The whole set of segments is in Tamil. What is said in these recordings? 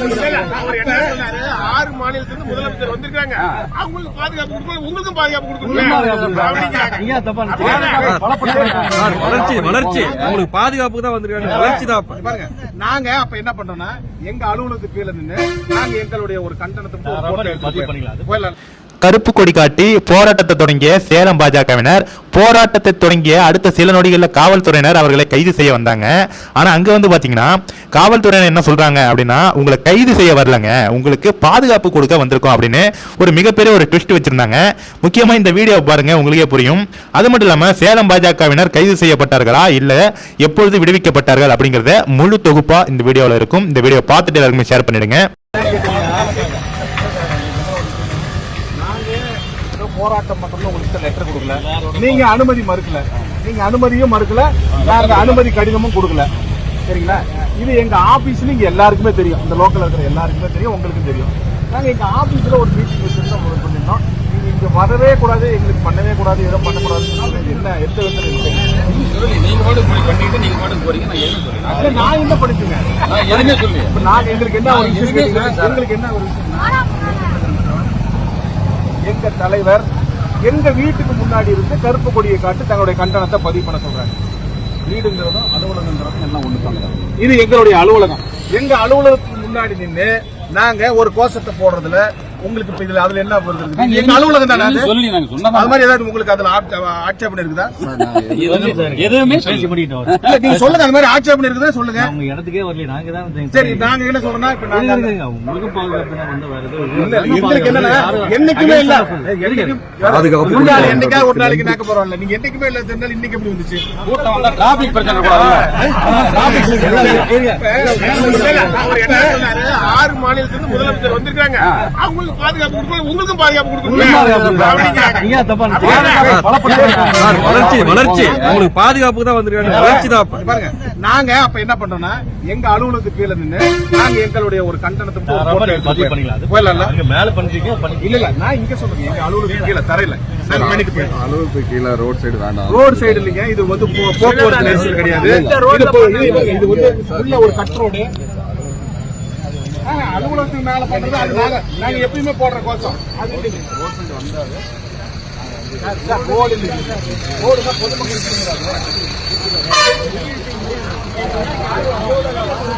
அவர் என்ன சொன்னாரு. ஆறு மாநிலத்திலிருந்து முதலமைச்சர் வந்திருக்காங்க அவங்களுக்கு பாதுகாப்பு கொடுக்கணும். உங்களுக்கும் பாதுகாப்பு கொடுக்கணும். வளர்ச்சி வளர்ச்சி. உங்களுக்கு பாதுகாப்புக்கு தான் வந்திருக்காங்க. வளர்ச்சி தான். பாருங்க நாங்க அப்ப என்ன பண்றோம்னா எங்க அலுவலகத்துக்கு கீழே நின்று நாங்க எங்களுடைய ஒரு எடுத்து போயிடலாம். கருப்பு கொடி காட்டி போராட்டத்தை தொடங்கிய சேலம் பாஜகவினர் போராட்டத்தை தொடங்கிய அடுத்த சில நொடிகளில் காவல்துறையினர் அவர்களை கைது செய்ய வந்தாங்க. ஆனால் அங்கே வந்து பார்த்தீங்கன்னா காவல்துறையினர் என்ன சொல்கிறாங்க அப்படின்னா உங்களை கைது செய்ய வரலங்க. உங்களுக்கு பாதுகாப்பு கொடுக்க வந்திருக்கோம் அப்படின்னு ஒரு மிகப்பெரிய ஒரு ட்விஸ்ட் வச்சுருந்தாங்க. முக்கியமாக இந்த வீடியோ பாருங்கள் உங்களுக்கே புரியும். அது மட்டும் இல்லாமல் சேலம் பாஜகவினர் கைது செய்யப்பட்டார்களா? இல்லை எப்பொழுது விடுவிக்கப்பட்டார்கள் அப்படிங்கிறத முழு தொகுப்பாக இந்த வீடியோவில் இருக்கும். இந்த வீடியோ பார்த்துட்டு எல்லாருக்குமே ஷேர் பண்ணிடுங்க. போராட்டம் பண்றோம்னு உங்களுக்கு லெட்டர் கொடுக்கல. நீங்க அனுமதி மறுக்கல. நீங்க அனுமதியும் மறுக்கல. நாங்க அனுமதி கடிதமும் கொடுக்கல. சரிங்களா? இது எங்க ஆபீஸ்ல இங்க எல்லாருக்குமே தெரியும். இந்த லோக்கல்ல இருக்கிற எல்லாருக்குமே தெரியும் உங்களுக்கும் தெரியும். நாங்க எங்க ஆபீஸ்ல ஒரு மீட்டிங் வச்சிருந்தோம் பண்ணிருந்தோம் நீங்க இங்க வரவே கூடாது எங்களுக்கு பண்ணவே கூடாது எதுவும் பண்ணக்கூடாது என்ன எந்த விதத்துல நீங்க பண்ணிட்டு போறீங்க நான் என்ன சொல்றேன் நான் என்ன படிச்சுங்க? எதுவுமே சொல்லி நாங்க எங்களுக்கு என்ன ஒரு. எங்களுக்கு என்ன ஒரு விஷயம்? எங்க தலைவர் எங்க வீட்டுக்கு முன்னாடி இருந்து கருப்பு கொடியை காட்டி தங்களுடைய கண்டனத்தை பதிவு பண்ண சொல்றாங்க வீடுங்கிறதும் அலுவலகங்கிறதும் எல்லாம் ஒண்ணு இது எங்களுடைய அலுவலகம். எங்க அலுவலகத்துக்கு முன்னாடி நின்று நாங்க ஒரு கோஷத்தை போடுறதுல உங்களுக்கு இப்ப இதுல அதுல என்ன வருது? எங்க அலுவலகம் தானே அது? சொல்லி நாங்க அது சொன்னதான் மாதிரி ஏதாவது உங்களுக்கு அதுல ஆட்சே- ஆட்சேபனை இருக்குதா எதுவுமே இல்ல நீங்க சொல்லுங்க அது மாதிரி ஆட்சேபனை இருக்குதா சொல்லுங்க உங்க இடத்துக்கே வரல நாங்க தான். சரி நாங்க என்ன சொல்றோம்னா இப்ப நாங்க. உங்களுக்கு பாதுகாப்பு தான் வந்து எதுவும் இல்ல, இல்லை. எங்களுக்கு என்னன்னா என்னைக்குமே இல்ல பாதுகாப்பு ஒரு நாள் என்னைக்காவது ஒரு நாளைக்கு நாக்க போறோம்ல நீங்க என்னைக்குமே இல்ல தெரிஞ்சாலும் இன்னைக்கு எப்படி வந்துச்சு கூட்டம் வந்தா டிராபிக் பிரச்சனை என்ன சொன்னாரு ஆறு மாநிலத்திலிருந்து முதலமைச்சர் வந்திருக்காங்க அவங்களுக்கு பாதுகாப்பு கொடுக்கணும் உங்களுக்கும் பாதுகாப்பு கொடுக்கணும். வளர்ச்சி வளர்ச்சி. உங்களுக்கு பாதுகாப்புக்கு தான் வந்திருக்காங்க. வளர்ச்சி தான். பாருங்க. நாங்க அப்ப என்ன பண்றோம்னா எங்க அலுவலகத்துக்கு கீழே நின்று நாங்க எங்களுடைய ஒரு போயிடலாம்ல அங்க மேல பண்றீங்க பண்ணி இல்ல? இல்ல நான் இங்க சொல்றேன் எங்க அலுவலகத்துக்கு கீழே தரையில. போயிடலாம் அளவுக்கு கீழே ரோட் சைடு வேண்டாம். ரோடு சைடு இல்லைங்க இது வந்து போ- போக்குவரத்து நெரிசல் கிடையாது. இது வந்து உள்ள ஒரு கட் ரோடு அலுவலகத்துக்கு மேல பண்றது அது நாங்க நாங்க எப்பயுமே போடுற கோஷம். அது இருக்கிறது.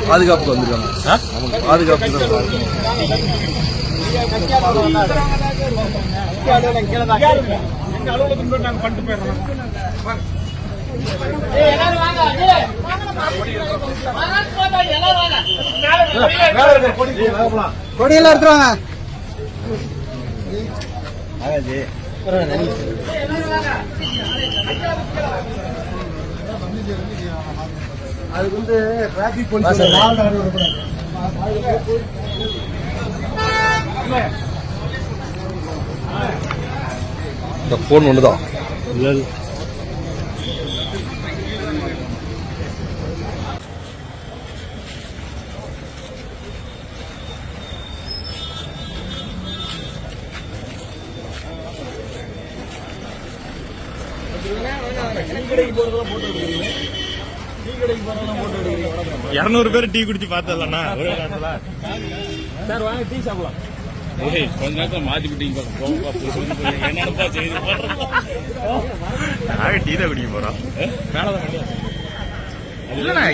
பாதுகாப்புக்கு வந்திருக்காங்க பாதுகாப்பு நாங்க பண்ணிட்டு போயிடுறோம் வாங்க. மேல இருக்கிற கொடி போகலாம். கொடியெல்லாம் எடுத்துருவாங்க. அதுக்கு வந்து டிராபிக் போலீஸ் இந்த போன் ஒண்ணுதான். இருநூறு பேர் டீ குடிச்சு பார்த்ததுலண்ணா சார் வாங்க டீ சாப்பிடலாம். ஏய், கொஞ்ச நேரத்துல மாத்தி விட்டீங்க. என்னென்னப்பா செய்து டீ தான் குடிக்க போறோம். இல்லண்ணா